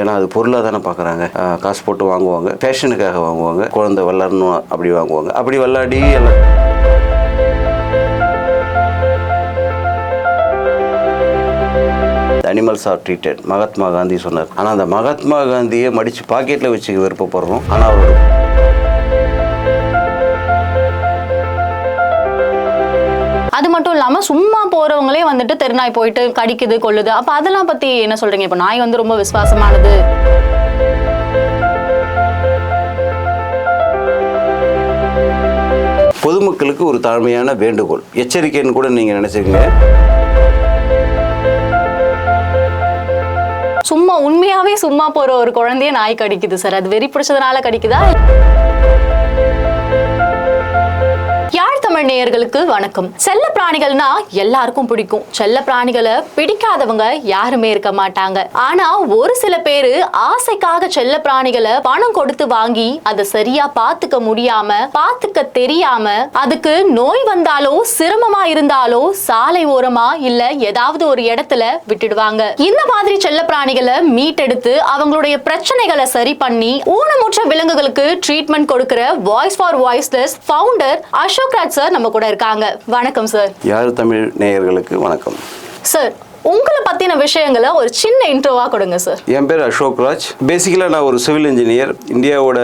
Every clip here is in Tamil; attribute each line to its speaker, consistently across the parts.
Speaker 1: ஏன்னா அது பொருளாக தானே பார்க்குறாங்க. காசு போட்டு வாங்குவாங்க. ஃபேஷனுக்காக வாங்குவாங்க. குழந்தை வளரணும் அப்படி வாங்குவாங்க. அப்படி விளாடி எல்லாம். Animals are treated Mahatma Gandhi சொன்னார். ஆனால் அந்த மகாத்மா காந்தியை மடித்து பாக்கெட்டில் வச்சுக்க விருப்பப்படுறோம். ஆனால் அவரோட
Speaker 2: அது மட்டும் இல்லாம சும்மா போறவங்களே வந்துட்டு தெருநாய் போயிட்டு கடிக்குது கொள்ளுது. அப்ப அதெல்லாம் பத்தி என்ன சொல்றீங்க? இப்ப நாய் வந்து ரொம்ப விசுவாசமானது.
Speaker 1: பொதுமக்களுக்கு ஒரு தாழ்மையான வேண்டுகோள். எச்சரிக்கைன்னு கூட நீங்கள் நினச்சிக்கங்க
Speaker 2: சும்மா உண்மையாவே சும்மா போற ஒரு குழந்தைய நாய் கடிக்குது சார். அது வெறி பிடிச்சதுனால கடிக்குதா? நேயர்களுக்கு வணக்கம். செல்ல பிராணிகள்னா எல்லாருக்கும் பிடிக்கும். செல்ல பிராணிகளை பிடிக்காதவங்க யாருமே இருக்க மாட்டாங்க. ஆனா ஒரு சில பேரு ஆசைக்காக செல்ல பிராணிகளை பணம் கொடுத்து வாங்கி அதை சரியா பாத்துக்க முடியாம பாத்துக்க தெரியாம அதுக்கு நோய் வந்தாலோ சிரமமா இருந்தாலோ சாலை ஓரமா இல்ல ஏதாவது ஒரு இடத்துல விட்டுடுவாங்க. இந்த மாதிரி செல்ல பிராணிகளை மீட்டெடுத்து அவங்களுடைய பிரச்சனைகளை சரி பண்ணி ஊனமுற்ற விலங்குகளுக்கு ட்ரீட்மெண்ட் கொடுக்கிற voice for voiceless founder Ashok Raj sir நம்ம கூட இருக்காங்க. வணக்கம் சார்
Speaker 1: யார் தமிழ் நேயர்களுக்கு வணக்கம்?
Speaker 2: சார் உங்களை பத்தின விஷயங்களை ஒரு சின்ன இன்ட்ரோவா கொடுங்க சார்
Speaker 1: என் பேர் அசோக் ராஜ் பேசிக்கலாக நான் ஒரு சிவில் இன்ஜினியர் இந்தியாவோட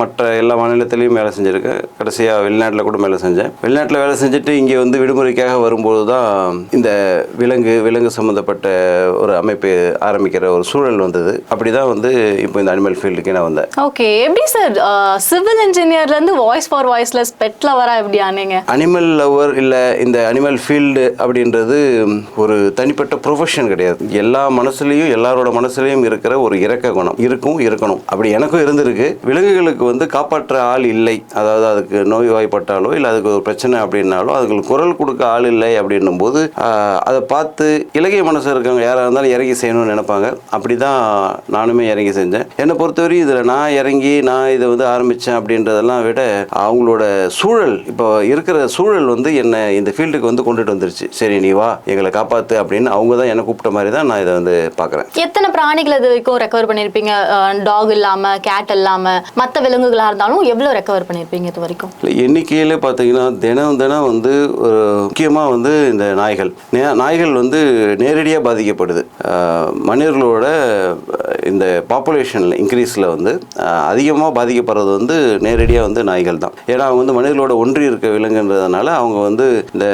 Speaker 1: மற்ற எல்லா மாநிலத்திலையும் வேலை செஞ்சுருக்கேன். கடைசியாக வெளிநாட்டில் கூட வேலை செஞ்சேன். வெளிநாட்டில் வேலை செஞ்சுட்டு இங்கே வந்து விடுமுறைக்காக வரும்போது தான் இந்த விலங்கு விலங்கு சம்மந்தப்பட்ட ஒரு அமைப்பு ஆரம்பிக்கிற ஒரு சூழல் வந்தது. அப்படி தான் வந்து இப்போ இந்த அனிமல் ஃபீல்டுக்கே நான் வந்தேன்.
Speaker 2: ஓகே எப்படி சார் சிவில் இன்ஜினியர்ல இருந்து வாய்ஸ் ஃபார் வாய்ஸ்லெஸ் பெட் லவரா எப்படி ஆனீங்க?
Speaker 1: அனிமல் லவர் இல்லை இந்த அனிமல் ஃபீல்டு அப்படின்றது ஒரு தனிப்பட்ட ப்ரொஃபஷன் கிடையாது. எல்லா மனசுலேயும் எல்லாரோட மனசுலேயும் இருக்கிற ஒரு இறக்க குணம். இருக்கும் இருக்கணும். அப்படி எனக்கும் இருந்திருக்கு. விலங்குகளுக்கு வந்து காப்பாற்ற ஆள் இல்லை. அதாவது அதுக்கு நோய் வாய்ப்பட்டாலோ இல்லை அதுக்கு ஒரு பிரச்சனை அப்படின்னாலோ அதுங்களுக்கு குரல் கொடுக்க ஆள் இல்லை அப்படின்னும் போது அதை பார்த்து இலகிய மனசு இருக்கவங்க யாராக இருந்தாலும் இறங்கி செய்யணும்னு நினைப்பாங்க. அப்படி தான் நானுமே இறங்கி செஞ்சேன். என்னை பொறுத்தவரையும் இதில் நான் இறங்கி நான் இதை வந்து ஆரம்பித்தேன் அப்படின்றதெல்லாம் விட அவங்களோட சூழல் இப்போ இருக்கிற சூழல் வந்து என்னை இந்த ஃபீல்டுக்கு வந்து கொண்டுட்டு வந்துருச்சு. சரி நீ வா எங்களை காப்பாற்று அப்படின்னு அவங்க தான் என்னை கூப்பிட்ட மாதிரி தான் நான் இதை வந்து பார்க்குறேன்.
Speaker 2: எத்தனை பிராணிகள் இது வரைக்கும் ரெக்கவர் பண்ணிருப்பீங்க? டாக் இல்லாம கேட் இல்லாம மத்த விலங்குகளா இருந்தாலும் எவ்வளவு ரெக்கவர் பண்ணிருப்பீங்க இது வரைக்கும்?
Speaker 1: இல்லை எண்ணிக்கையில் பார்த்தீங்கன்னா தினம் தினம் வந்து முக்கியமாக வந்து இந்த நாய்கள். நாய்கள் வந்து நேரடியாக பாதிக்கப்படுது. மனிதர்களோட இந்த பாப்புலேஷனில் இன்க்ரீஸில் வந்து அதிகமாக பாதிக்கப்படுறது வந்து நேரடியாக வந்து நாய்கள் தான். ஏன்னா அவங்க வந்து மனிதர்களோட ஒன்றி இருக்க விலங்குன்றதுனால அவங்க வந்து இந்த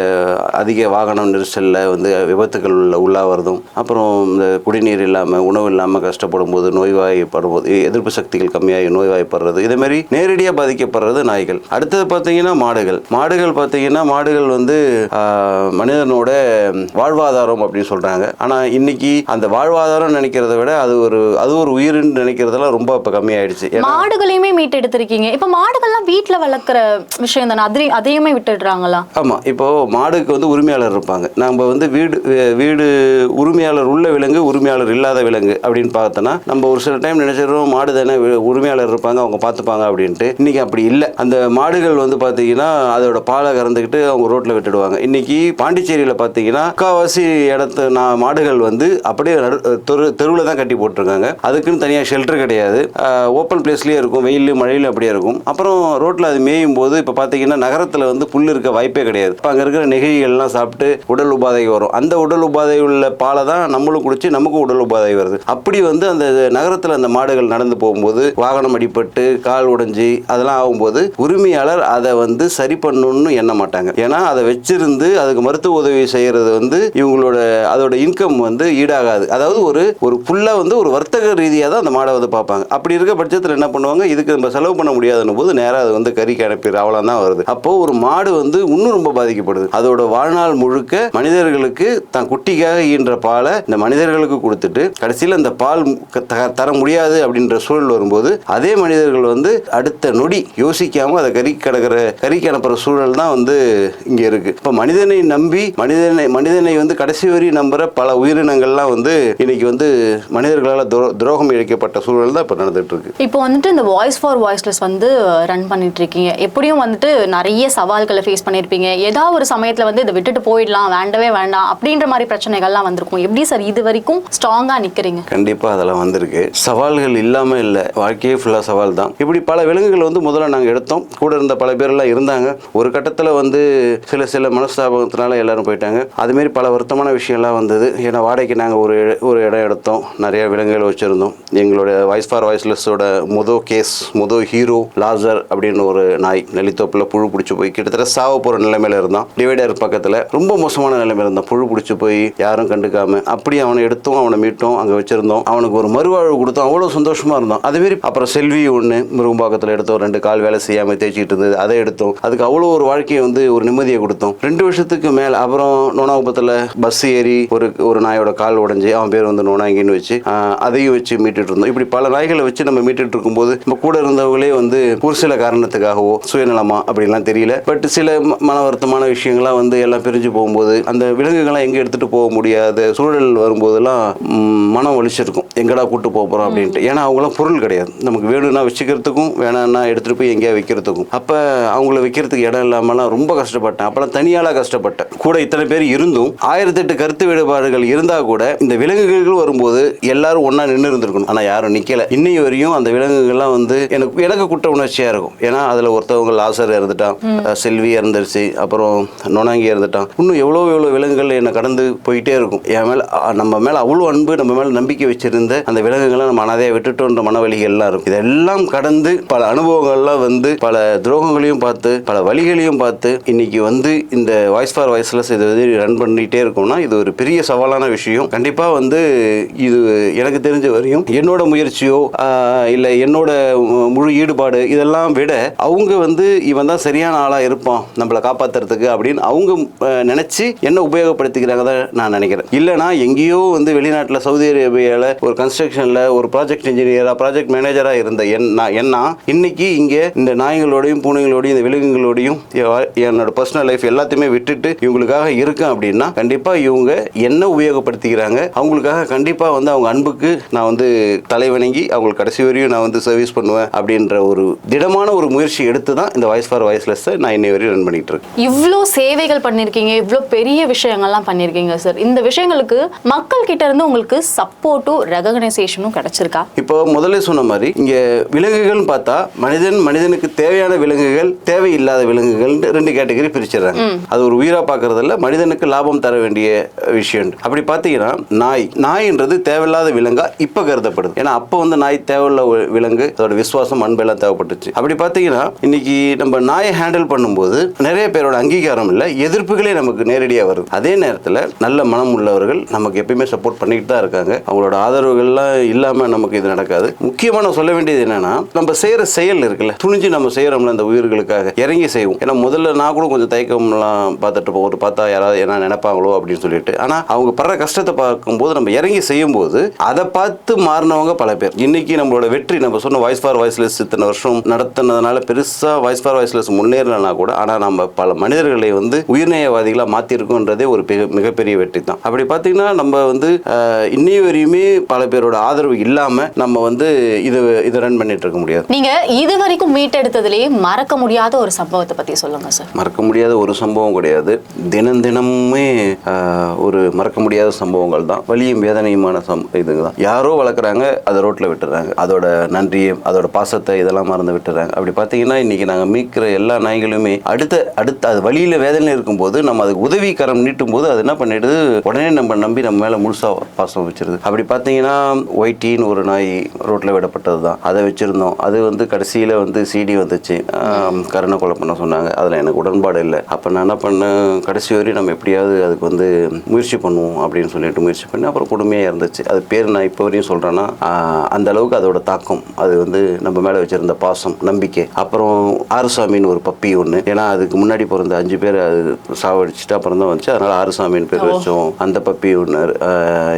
Speaker 1: அதிக வாகனம் நெரிசலில் வந்து விபத்துகள் உள்ள உள்ளாகிறதும் அப்புறம் இந்த குடிநீர் இல்லாமல் உணவு இல்லாமல் கஷ்டப்படும் போது நோய்வாய்ப்படும் போது எதிர்ப்பு சக்திகள் கம்மியாகி நோய்வாய்ப்படுறது. இதே மாதிரி நேரடியாக பாதிக்கப்படுறது நாய்கள். அடுத்தது பார்த்தீங்கன்னா மாடுகள். மாடுகள் பார்த்தீங்கன்னா மாடுகள் வந்து மனிதனோட வாழ்வாதாரம் அப்படின்னு சொல்கிறாங்க ஆனால் இன்னைக்கு அந்த வாழ்வாதாரம் நினைக்கிறத விட அது ஒரு அது ஒரு உயிர்னு நினைக்கிறதெல்லாம் ரொம்ப இப்போ கம்மியாயிடுச்சு.
Speaker 2: மாடுகளையுமே மீட் எடுத்திருக்கீங்க இப்ப மாடுகள்லாம் வீட்ல வளர்க்குற விஷயம் தானே? அதையும் அதையுமே விட்டுடுறாங்களா?
Speaker 1: ஆமாம் இப்போ மாடுக்கு வந்து உரிமையாளர் இருப்பாங்க. நம்ம வந்து வீடு வீடு உரிமையாளர் உள்ள விலங்கு உரிமையாளர் இல்லாத விலங்கு அப்படின்னு பார்த்தோன்னா நம்ம ஒரு சில டைம் நினைச்சிடுறோம் மாடு தானே உரிமையாளர் இருப்பாங்க அவங்க பார்த்துப்பாங்க அப்படின்ட்டு. இன்னைக்கு அப்படி இல்லை. அந்த மாடுகள் வந்து பார்த்தீங்கன்னா அதோட பாலை கறந்துக்கிட்டு அவங்க ரோட்டில் விட்டுடுவாங்க. இன்னைக்கு பாண்டிச்சேரியில் பார்த்தீங்கன்னா முக்காவாசி இடத்து நான் மாடுகள் வந்து அப்படியே தெரு தெருவில் தான் கட்டி போட்டிருக்காங்க. அதுக்குன்னு தனியாக ஷெல்டர் கிடையாது. ஓப்பன் பிளேஸ்லேயே இருக்கும். வெயில் மழையிலும் அப்படியே இருக்கும். அப்புறம் ரோட்டில் அது மேயும் போது இப்போ பார்த்தீங்கன்னா நகரத்தில் வந்து புல் இருக்க வாய்ப்பே கிடையாது. இப்போ அங்கே இருக்கிற நெகிழிகள்லாம் சாப்பிட்டு உடல் உபாதை வரும். அந்த உடல் உபாதை உள்ள பாலை தான் நம்மளும் குடிச்சு நமக்கும் உடல் உபாதை வருது. அப்படி வந்து அந்த நகரத்தில் அந்த மாடுகள் நடந்து போகும்போது வாகனம் அடிபட்டு கால் உடைஞ்சி அதெல்லாம் ஆகும்போது உரிமையாளர் அதை வந்து சரி பண்ணணும்னு எண்ண மாட்டாங்க. ஏன்னா அதை வச்சிருந்து அதுக்கு மருத்துவ உதவி செய்யறது வந்து இவங்களோட அதோட இன்கம் வந்து ஈடாகாது. அதாவது ஒரு ஒரு ஃபுல்லாக வந்து ஒரு வர்த்தக ரீதியாக தான் அந்த மாடை வந்து பார்ப்பாங்க. அப்படி இருக்க பட்சத்தில் என்ன பண்ணுவாங்க? இதுக்கு நம்ம செலவு பண்ண முடியாதுன்னு போது நேராக அது வந்து கறிக்கு அனுப்பிடுற அவ்வளோ தான் வருது. அப்போ ஒரு மாடு வந்து இன்னும் ரொம்ப பாதிக்கப்படுது. அதோட வாழ்நாள் முழுக்க மனிதர்களுக்கு தான் குட்டிக்காக ஈன்ற பாலை இந்த மனிதர்களுக்கு கொடுத்துட்டு கடைசியில் அந்த பால் தர முடியாது அப்படின்ற சூழல் வரும்போது அதே மனிதர்கள் வந்து அடுத்த நொடி யோசிக்காம அதை கறி கிடக்கிற கறிக்கு அனுப்புற சூழல் தான் வந்து இங்க இருக்கு. இப்போ மனிதனை நம்பி மனிதனை மனிதனை வந்து கடைசி வரி நம்புற பல உயிரினங்கள்லாம் வந்து இன்னைக்கு வந்து மனிதர்களால் துரோகம் இழைக்கப்பட்ட சூழல் தான் இப்போ நடந்துட்டு இருக்கு
Speaker 2: இப்போ வந்துட்டு இந்த வாய்ஸ் ஃபார் வாய்ஸ்லெஸ் வந்து ரன் பண்ணிட்டு இருக்கீங்க எப்படியும் வந்துட்டு நிறைய சவால்களை ஃபேஸ் பண்ணியிருப்பீங்க ஏதாவது ஒரு சமயத்துல வந்து இதை விட்டுட்டு போயிடலாம் வேண்டவே வேண்டாம் அப்படின்ற மாதிரி பிரச்சனை பிரச்சனைகள்லாம் வந்திருக்கும். எப்படி சார் இது வரைக்கும் ஸ்ட்ராங்காக நிற்கிறீங்க
Speaker 1: கண்டிப்பாக அதெல்லாம் வந்திருக்கு. சவால்கள் இல்லாமல் இல்லை. வாழ்க்கையே ஃபுல்லாக சவால் தான். இப்படி பல விலங்குகள் வந்து முதல்ல நாங்கள் எடுத்தோம். கூட இருந்த பல பேரெல்லாம் இருந்தாங்க. ஒரு கட்டத்தில் வந்து சில சில மனஸ்தாபகத்தினால எல்லாரும் போயிட்டாங்க. அதுமாரி பல வருத்தமான விஷயம்லாம் வந்தது. ஏன்னா வாடகைக்கு நாங்கள் ஒரு ஒரு இடம் எடுத்தோம். நிறைய விலங்குகள் வச்சுருந்தோம். எங்களோட வாய்ஸ் ஃபார் வாய்ஸ்லெஸ்ஸோட முதோ கேஸ் முதோ ஹீரோ லாசர் அப்படின்னு ஒரு நாய் நெல்லித்தோப்பில் புழு பிடிச்சி போய் கிட்டத்தட்ட சாவ போகிற நிலைமையில இருந்தோம் டிவைடர் பக்கத்தில் ரொம்ப மோசமான நிலைமையில இருந்தோம் புழு பிடிச்சி போய் யாரும் கண்டுக்காம அப்படி அவனை எடுத்தோம் அவனை மீட்டோம் அங்கே வச்சிருந்தோம். அவனுக்கு ஒரு மறுவாழ்வு கொடுத்தோம். அவ்வளோ சந்தோஷமா இருந்தோம். அதேமாரி அப்புறம் செல்வி ஒன்று மிருகம்பாக்கத்தில் எடுத்தோம் ரெண்டு கால் வேலை செய்யாமல் தேய்ச்சிட்டு இருந்தது. அதை எடுத்தோம். அதுக்கு அவ்வளோ ஒரு வாழ்க்கையை வந்து ஒரு நிம்மதியை கொடுத்தோம். ரெண்டு வருஷத்துக்கு மேலே அப்புறம் நோனாகுப்பத்தில் பஸ் ஏறி ஒரு ஒரு நாயோட கால் உடஞ்சி அவன் பேர் வந்து நோனாங்கின்னு வச்சு அதையும் வச்சு மீட்டுட்டு இருந்தோம். இப்படி பல நாய்களை வச்சு நம்ம மீட்டுட்டு இருக்கும்போது நம்ம கூட இருந்தவங்களே வந்து ஒரு சில காரணத்துக்காகவோ சுயநலமா அப்படிலாம் தெரியல. பட் சில மன வருத்தமான விஷயங்கள்லாம் வந்து எல்லாம் பிரிஞ்சு போகும்போது அந்த விலங்குகள்லாம் எங்கே எடுத்துகிட்டு போக முடியாத சூழல் வரும்போதெல்லாம் மனம் ஒழிச்சிருக்கும் எங்கடா கூட்டு போக போறோம் அப்படின்ட்டு. ஏன்னா அவங்களாம் பொருள் கிடையாது. நமக்கு வேணும்னா வச்சுக்கிறதுக்கும் வேணாம்னா எடுத்துட்டு போய் எங்கேயா வைக்கிறதுக்கும். அப்போ அவங்கள வைக்கிறதுக்கு இடம் இல்லாமலாம் ரொம்ப கஷ்டப்பட்டேன். அப்பெல்லாம் தனியாளாக கஷ்டப்பட்டேன். கூட இத்தனை பேர் இருந்தும் ஆயிரத்தெட்டு கருத்து வேறுபாடுகள் இருந்தா கூட இந்த விலங்குகள் வரும்போது எல்லாரும் ஒண்ணா நின்று இருந்திருக்கணும். ஆனா யாரும் நிக்கல. இன்னைய வரையும் அந்த விலங்குகள்லாம் வந்து எனக்கு எனக்கு குற்ற உணர்ச்சியா இருக்கும். ஏன்னா அதுல ஒருத்தவங்க லாசர் இறந்துட்டான் செல்வி இறந்துருச்சு அப்புறம் நொனாங்கி இறந்துட்டான். இன்னும் எவ்வளோ எவ்வளோ விலங்குகள் என்னை கடந்து போயிட்டே இருக்கும். என் மேல நம்ம மேல அவ்வளோ அன்பு நம்ம மேல நம்பிக்கை வச்சிருந்த அந்த விலங்குகளை நம்ம அனாதையா விட்டுட்டோன்ற மனவலிகள்லாம் இருக்கும். இதெல்லாம் கடந்து பல அனுபவங்கள்லாம் வந்து பல துரோகங்களையும் பார்த்து பல வழிகளையும் பார்த்து இன்னைக்கு வந்து இந்த வாய்ஸ் ஃபார் வாய்ஸ்லெஸ் இதை வந்து ரன் பண்ணிட்டே இருக்கோம்னா இது ஒரு பெரிய சவாலான விஷயம். கண்டிப்பாக வந்து இது எனக்கு தெரிஞ்ச வரையும் என்னோட முயற்சியோ இல்லை என்னோட முழு ஈடுபாடு இதெல்லாம் விட அவங்க வந்து இவன் தான் சரியான ஆளாக இருப்பான் நம்மளை காப்பாற்றுறதுக்கு அப்படின்னு அவங்க நினச்சி என்ன உபயோகப்படுத்திக்கிறாங்க தான் நான் நினைக்கிறேன். இல்லைனா எங்கேயோ வந்து வெளிநாட்டில் சவுதி அரேபியாவில் ஒரு கன்ஸ்ட்ரக்ஷனில் ஒரு ப்ராஜெக்ட் இன்ஜினியராக ப்ராஜெக்ட் மேனேஜராக இருந்த என் நான் என்ன இன்னைக்கு இங்கே இந்த நாய்களோடையும் பூனைகளோடையும் இந்த விலங்குகளோடையும் என்னோட பர்சனல் லைஃப் எல்லாத்தையுமே விட்டுட்டு இவங்களுக்காக இருக்கேன் அப்படின்னா கண்டிப்பாக இவங்க என்ன உபயோகப்படுத்திக்கிறாங்க அவங்களுக்காக கண்டிப்பாக வந்து அவங்க அன்புக்கு நான் வந்து தலைவணங்கி அவங்களுக்கு கடைசி வரையும் நான் வந்து சர்வீஸ் பண்ணுவேன் அப்படின்ற ஒரு திடமான ஒரு முயற்சி எடுத்து தான் இந்த வாய்ஸ் ஃபார் வாய்ஸ்லெஸ்ஸை நான் இன்னை வரையும் ரன் பண்ணிட்டு இருக்கேன்.
Speaker 2: இவ்வளோ சேவைகள் பண்ணியிருக்கீங்க இவ்வளோ பெரிய விஷயங்கள்லாம் பண்ணியிருக்கீங்க சார் இந்த விஷயங்களுக்கு மக்கள் கிட்ட இருந்து உங்களுக்கு சப்போர்ட்டும் ரெகனைசேஷனும் கிடைச்சிருக்கா?
Speaker 1: இப்போ முதல்ல சொன்ன மாதிரி இங்க விலங்குகள்னு பார்த்தா மனிதன் மனிதனுக்கு தேவையான விலங்குகள் தேவையில்லாத விலங்குகள் ரெண்டு கேட்டகரி பிரிச்சிடுறாங்க. அது ஒரு உயிரா பார்க்கறதில்ல மனிதனுக்கு லாபம் தர வேண்டிய விஷயம் அப்படி பார்த்தீங்கன்னா நாய். நாய்ன்றது தேவையில்லாத விலங்கா இப்ப கருதப்படுது. ஏன்னா அப்போ வந்து நாய் தேவையில்ல விலங்கு அதோட விசுவாசம் அன்பெல்லாம் தேவைப்பட்டுச்சு. அப்படி பார்த்தீங்கன்னா இன்னைக்கு நம்ம நாயை ஹேண்டில் பண்ணும்போது நிறைய பேரோட அங்கீகாரம் இல்லை எதிர்ப்புகளே நமக்கு நேரடியாக வருது. அதே நேரத்தில் நல்ல மனம் உள்ளவர்கள் நமக்கு எப்பயுமே சப்போர்ட் பண்ணிக்கிட்டு தான் இருக்காங்க. அவங்களோட ஆதரவுகள்லாம் இல்லாமல் நமக்கு இது நடக்காது. முக்கியமாக நான் சொல்ல வேண்டியது என்னன்னா நம்ம செய்கிற செயல் இருக்குல்ல துணிஞ்சு நம்ம செய்கிறோம்ல அந்த உயிர்களுக்காக இறங்கி செய்வோம். ஏன்னா முதல்ல நான் கூட கொஞ்சம் தயக்கம்லாம் பார்த்துட்டு போவோம் ஒரு பார்த்தா யாராவது என்ன நினைப்பாங்களோ அப்படின்னு சொல்லிட்டு ஆனால் அவங்க படுற கஷ்டத்தை பார்க்கும்போது நம்ம இறங்கி செய்யும்போது அதை பார்த்து மாறினவங்க பல பேர். இன்னைக்கு நம்மளோட வெற்றி நம்ம சொன்ன வாய்ஸ் ஃபார் வாய்ஸ்லெஸ் இத்தனை வருஷம் நடத்தினதுனால பெருசாக வாய்ஸ் ஃபார் வாய்ஸ்லெஸ் முன்னேறலனா கூட ஆனால் நம்ம பல மனிதர்களை வந்து உயிர்நேயவாதிகளாக மாற்றிருக்கோன்றதே ஒரு மிகப்பெரிய வெற்றி. தான் அப்படி பார்த்தீங்கன்னா நம்ம வந்து ஆஹ், இன்னைய வரையுமே பல பேரோட ஆதரவு இல்லாமல் நம்ம வந்து இது இதை ரன் பண்ணிட்டு இருக்க முடியாது.
Speaker 2: நீங்க இது வரைக்கும் மீட்டெடுத்ததுலயே மறக்க முடியாத ஒரு சம்பவத்தை பத்தி சொல்லுங்க சார்
Speaker 1: மறக்க முடியாத ஒரு சம்பவம் கிடையாது. தினம் தினமுமே ஒரு மறக்க முடியாத சம்பவங்கள் தான். வலியும் வேதனையுமான சம் இதுங்க தான் யாரோ வளர்க்குறாங்க அதை ரோட்டில் விட்டுறாங்க. அதோட நன்றியை அதோட பாசத்தை இதெல்லாம் மறந்து விட்டுறாங்க. அப்படி பார்த்தீங்கன்னா இன்னைக்கு நாங்கள் மீட்கிற எல்லா நாய்களுமே அடுத்த அடுத்த அது வழியில் வேதனை இருக்கும்போது நம்ம அதுக்கு உதவி கரம் நீட்டும் போது அது என்ன பண்ணிடுது? உடனே நம்ம நம்பி நம்ம மேலே முழுசாக பாசம் வச்சிருது. அப்படி பார்த்தீங்கன்னா ஒயிட்டின்னு ஒரு நாய் ரோட்டில் விடப்பட்டது தான் அதை வச்சுருந்தோம். அது வந்து கடைசியில் வந்து சிடி வந்துச்சு. கருணை கொலை பண்ண சொன்னாங்க. அதில் எனக்கு உடன்பாடு இல்லை. அப்போ நான் என்ன பண்ணேன்? கடைசி வரையும் நம்ம எப்படியாவது அதுக்கு வந்து முயற்சி பண்ணுவோம் அப்படின்னு சொல்லிட்டு முயற்சி பண்ணி அப்புறம் கொடுமையாக இருந்துச்சு. அது பேர் நான் இப்போ வரையும் சொல்கிறேன்னா அந்த அளவுக்கு அதோட தாக்கம். அது வந்து நம்ம மேலே வச்சிருந்த பாசம் நம்பிக்கை. அப்புறம் ஆறுசாமின்னு ஒரு பப்பி ஒன்று ஏன்னா அதுக்கு முன்னாடி பிறந்த அஞ்சு பேர் அது சாவடிச்சுட்டு அப்புறம் தான் வந்துச்சு. அதனால் ஆறுசாமின்னு பேர் வச்சோம். அந்த பப்பி ஒன்று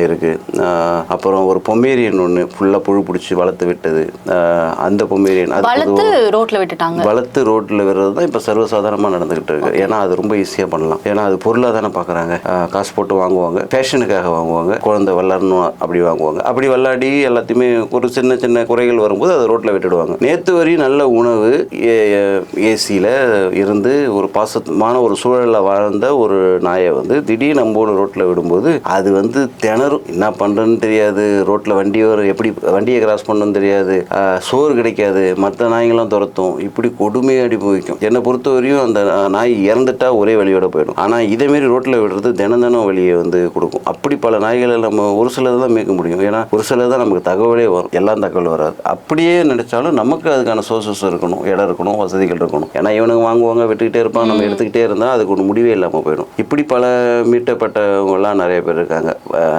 Speaker 1: இருக்கு. ஆஹ் அப்புறம் ஒரு பொமேரியன் ஒன்று ஃபுல்லாக புழு பிடிச்சி வளர்த்து விட்டது. அந்த பொமேரியன் அது
Speaker 2: வளர்த்து ரோட்ல விட்டுட்டாங்க.
Speaker 1: வளர்த்து ரோட்டில் விடுறது தான் இப்போ சர்வசாதாரணமாக நடந்துகிட்டு இருக்கு. ஏன்னா அது ரொம்ப ஈஸியாக பண்ணலாம். ஏன்னா அது பொருளாக தானே பார்க்குறாங்க காசு போட்டு வாங்குவாங்க. ஃபேஷனுக்காக வாங்குவாங்க. குழந்தை வளரணும் அப்படி வாங்குவாங்க. அப்படி விளாடி எல்லாத்தையுமே ஒரு சின்ன சின்ன குறைகள் வரும்போது அதை ரோட்டில் விட்டுடுவாங்க. நேற்று வரை நல்ல உணவு ஏசியில் இருந்து ஒரு பாசமான ஒரு சூழலில் வாழ்ந்த ஒரு நாயை வந்து திடீர்னு நம்ம ரோட்டில் ரோட்டில் விடும்போது அது வந்து திணறும். என்ன பண்ணுறதுன்னு தெரியாது. ரோட்டில் வண்டி வரும் எப்படி வண்டியை கிராஸ் பண்ணணும்னு தெரியாது. சோறு கிடைக்காது. மற்ற நாய்ங்களாம் துரத்தும். இப்படி கொடுமையாக அனுபவிக்கும் என்னை பொறுத்த வரையும் அந்த நாய் இறந்துட்டா ஒரே வழியோட போயிடும். ஆனால் இதேமாரி ரோட்டில் விடுறது தினம் தினம் வழியை வந்து கொடுக்கும். அப்படி பல நாய்களை நம்ம ஒரு சிலர் தான் மேய்க்க முடியும். ஏன்னா ஒரு சிலர் தான் நமக்கு தகவலே வரும். எல்லாம் தகவல் வராது. அப்படியே நினைச்சாலும் நமக்கு அதுக்கான சோர்சஸ் இருக்கணும். இடம் இருக்கணும் வசதிகள் இருக்கணும். ஏன்னா இவனுங்க வாங்குவாங்க வெட்டிக்கிட்டே இருப்பான். நம்ம எடுத்துக்கிட்டே இருந்தால் அதுக்கு ஒன்று முடிவே இல்லாமல் போயிடும். இப்படி பல மீட்டப்பட்டவங்கலாம் நிறைய பேர் இருக்காங்க.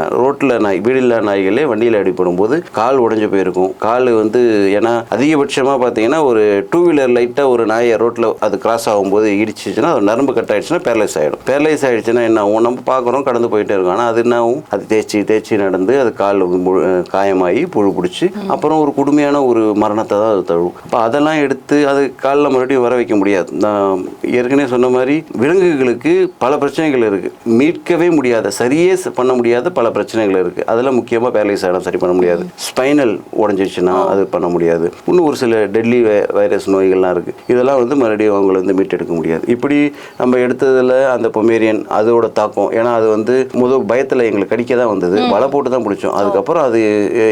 Speaker 1: ரோட்டில் நாய் வீடில்லா நாய்களே வண்டியில் அடிபடும் போது கால் உடஞ்சி போயிருக்கும். கால் வந்து ஏன்னா அதிகபட்சமாக பார்த்தீங்கன்னா ஒரு டூ வீலர் லைட்டாக ஒரு நாயை ரோட்டில் அது கிராஸ் ஆகும்போது இடிச்சிச்சுன்னா அது நரம்பு கட் ஆகிடுச்சுன்னா பேரலைஸ் ஆகிடும் பேரலைஸ் ஆயிடுச்சுன்னா என்ன ஆகும்? நம்ம பார்க்குறோம் கடந்து போயிட்டே இருக்கோம். ஆனால் அது என்ன ஆகும்? அது தேய்ச்சி தேய்ச்சி நடந்து அது கால் முழு- காயமாகி புழு பிடிச்சி அப்புறம் ஒரு கொடுமையான ஒரு மரணத்தை தான் அது தழுவும். அப்போ அதெல்லாம் எடுத்து அது காலில் மறுபடியும் வர வைக்க முடியாது. நான் ஏற்கனவே சொன்ன மாதிரி விலங்குகளுக்கு பல பிரச்சனைகள் இருக்குது மீட்கவே முடியாது. சரியே ச- பண்ண முடியாத பல பிரச்சனைகள் இருக்குது அதில் முக்கியமாக பேரலைஸ் ஆகிடும் சரி பண்ண முடியாது. ஸ்பைனல் உடஞ்சிச்சுன்னா அது பண்ண முடியாது. இன்னும் ஒரு சில டெல்லி வைரஸ் நோய்கள்லாம் இருக்குது இதெல்லாம் வந்து மறுபடியும் அவங்கள வந்து மீட்டெடுக்க முடியாது. இப்படி நம்ம எடுத்ததில் அந்த பொமேரியன் அதோட தாக்கம். ஏன்னா அது வந்து முதல் பயத்தில் எங்களுக்கு கடிக்க தான் வந்தது. வலை போட்டு தான் பிடிச்சோம். அதுக்கப்புறம் அது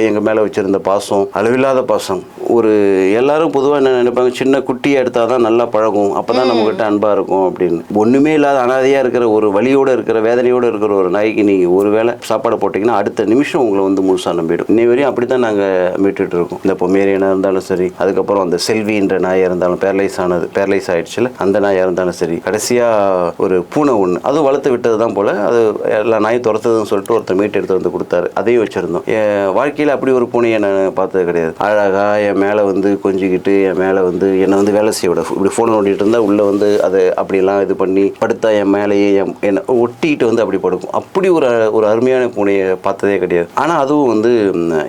Speaker 1: எங்கள் மேலே வச்சுருந்த பாசம் அளவில்லாத பாசம். ஒரு எல்லாரும் பொதுவாக என்ன நினைப்பாங்க? சின்ன குட்டியை எடுத்தால் தான் நல்லா பழகும். அப்போ தான் நம்மக்கிட்ட அன்பாக இருக்கும் அப்படின்னு. ஒன்றுமே இல்லாத அனாதையாக இருக்கிற ஒரு வலியோடு இருக்கிற வேதனையோடு இருக்கிற ஒரு நாய்க்கு நீங்கள் ஒரு வேளை சாப்பாடு போட்டிங்கன்னா அடுத்த நிமிஷம் உங்களை வந்து முழுசாக நம்பிடும். இன்னை வரையும் அப்படி தான் நாங்கள் மீட்டுட்டு இருக்கோம். இந்த பொமேரியனாக இருந்தாலும் சரி அதுக்கப்புறம் அந்த செல்வின்ற நாயாக இருந்தாலும் பேரலைஸ் ஆனது பேரலைஸ் ஆயிடுச்சுல அந்த நாயாக இருந்தாலும் சரி கடைசியாக ஒரு பூனை ஒன்று அதுவும் வளர்த்து விட்டது தான் போல் அது எல்லா நாயும் துரத்துதுன்னு சொல்லிட்டு ஒருத்தர் மீட் எடுத்து வந்து கொடுத்தாரு. அதையும் வச்சுருந்தோம். என் வாழ்க்கையில் அப்படி ஒரு பூனையை நான் பார்த்தது கிடையாது. அழகாக என் மேலே வந்து கொஞ்சிக்கிட்டு என் மேலே வந்து என்னை வந்து வேலை செய்ய விட இப்படி ஃபோன் நோண்டிட்டு இருந்தால் உள்ளே வந்து அதை அப்படிலாம் இது பண்ணி படுத்தா என் மேலேயே என் என்னை ஒட்டிக்கிட்டு வந்து அப்படி படுக்கும் அப்படி ஒரு ஒரு அருமையான பூனையை பார்த்ததே கிடையாது. ஆனால் அதுவும் வந்து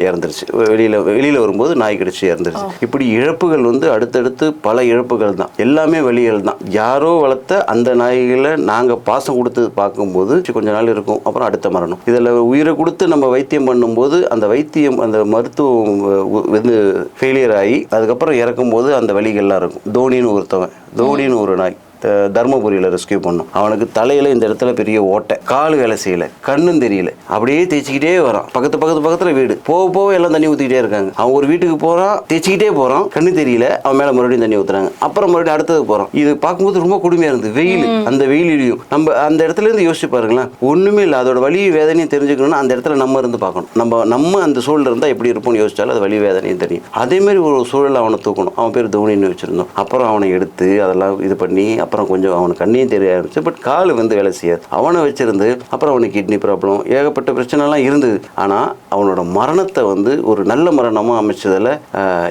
Speaker 1: இறந்துருச்சு. வெளியில் வெளியில் வரும்போது நாய் கடிச்சு இறந்துருச்சு. இப்படி இழப்புகள் வந்து அடுத்தடுத்து பல இழப்புகள் தான். எல்லாமே வழிகள் தான். யாரோ வளர்த்த அந்த நாய்களை நாங்கள் பாசம் கொடுத்து பார்க்கும்போது கொஞ்ச நாள் இருக்கும். அப்புறம் அடுத்த மரணம். இதில் உயிரை கொடுத்து நம்ம வைத்தியம் பண்ணும்போது அந்த வைத்தியம் அந்த மருத்துவம் வந்து ஃபெயிலியர் ஆகி அதுக்கப்புறம் இறக்கும்போது அந்த வழிகள்லாம் இருக்கும். தோனின்னு ஒருத்தவன். தோனின்னு ஒரு நாய். தர்மபுரியில் ரெஸ்கியூ பண்ணோம். அவனுக்கு தலையில் இந்த இடத்துல பெரிய ஓட்டை கால் வேலை செய்யல கண்ணும் தெரியல. அப்படியே தேய்ச்சிக்கிட்டே வரான். பக்கத்து பக்கத்து பக்கத்தில் வீடு. போக போக எல்லாம் தண்ணி ஊற்றிக்கிட்டே இருக்காங்க. அவன் ஒரு வீட்டுக்கு போகிறான் தேய்ச்சிக்கிட்டே போகிறான் கண்ணு தெரியல. அவன் மேலே மறுபடியும் தண்ணி ஊற்றுறாங்க அப்புறம் மறுபடியும் அடுத்தது போகிறான் இது பார்க்கும்போது ரொம்ப கொடுமையாக இருந்தது. வெயில் அந்த வெயிலையும் நம்ம அந்த இடத்துல இருந்து யோசிச்சு பாருங்களேன். ஒன்றுமே இல்லை. அதோட வலி வேதனையும் தெரிஞ்சுக்கணும்னா அந்த இடத்துல நம்ம இருந்து பார்க்கணும். நம்ம நம்ம அந்த சூழல் இருந்தால் எப்படி இருப்போம்னு யோசிச்சாலும் அது வலி வேதனையும் தெரியும். அதே மாதிரி ஒரு சூழல் அவனை தூக்கணும். அவன் பேர் தோனின்னு வச்சுருந்தோம். அப்புறம் அவனை எடுத்து அதெல்லாம் இது பண்ணி அப்புறம் கொஞ்சம் அவனுக்கு கண்ணியும் தெரிய ஆரம்பிச்சு பட் கால் வந்து வேலை செய்யாது. அவனை வச்சிருந்து அப்புறம் அவனுக்கு கிட்னி ப்ராப்ளம் ஏகப்பட்ட பிரச்சனைலாம் இருந்தது. ஆனால் அவனோட மரணத்தை வந்து ஒரு நல்ல மரணமாக அமைச்சதில்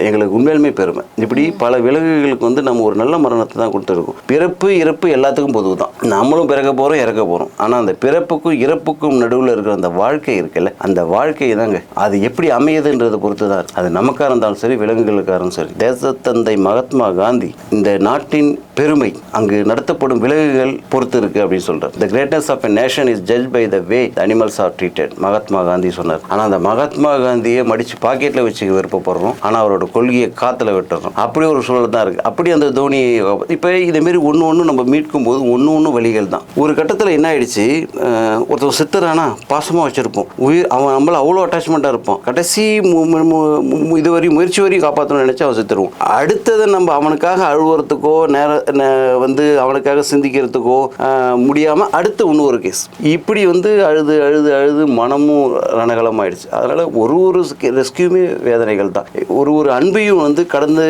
Speaker 1: எங்களுக்கு உண்மையிலுமே பெருமை. இப்படி பல விலங்குகளுக்கு வந்து நம்ம ஒரு நல்ல மரணத்தை தான் கொடுத்துருக்கோம். பிறப்பு இறப்பு எல்லாத்துக்கும் பொதுவு தான் நம்மளும் பிறக்க போகிறோம் இறக்க போகிறோம் ஆனால் அந்த பிறப்புக்கும் இறப்புக்கும் நடுவில் இருக்கிற அந்த வாழ்க்கை இருக்குல்ல அந்த வாழ்க்கை தாங்க அது எப்படி அமையுதுன்றதை பொறுத்து தான் அது நமக்காக இருந்தாலும் சரி விலங்குகளுக்காரும் சரி. தேசத்தந்தை மகாத்மா காந்தி இந்த நாட்டின் பெருமை. அங்கு நடத்தப்படும் விலங்குகள் பொறுத்து இருக்கு அப்படின்னு சொல்றார். The greatness of a nation is judge by the way animals are treated Mahatma Gandhi சொன்னார். ஆனால் அந்த மகாத்மா காந்தியை மடிச்சு பாக்கெட்டில் வச்சுக்க விருப்பப்படுறோம். ஆனால் அவரோட கொள்கையை காற்றுல விட்டுறோம். அப்படி ஒரு சூழல் தான் இருக்கு. அப்படி அந்த தோனி இப்போ இதேமாரி ஒன்று ஒன்று நம்ம மீட்கும் போது ஒன்று ஒன்று வழிகள் தான். ஒரு கட்டத்தில் என்ன ஆயிடுச்சு? ஒருத்தர் சித்தரானா பாசமாக வச்சுருப்போம். உயிர் அவன் நம்மள அவ்வளோ அட்டாச்மெண்ட்டாக இருப்போம் கடைசி இது வரையும் முயற்சி வரையும் காப்பாற்றணும்னு நினச்சி அவன் செத்துருவோம் அடுத்தது நம்ம அவனுக்காக அழுவுறதுக்கோ நேர வந்து அவனுக்காக சிந்திக்கிறதுக்கோ முடியாமல் அடுத்து இன்னொரு கேஸ் இப்படி வந்து அழுது அழுது அழுது மனமும் ரணகலம் ஆயிடுச்சு அதனால் ஒரு ஒரு ரெஸ்கியூமே வேதனைகள் தான். ஒரு ஒரு அன்பையும் வந்து கடந்து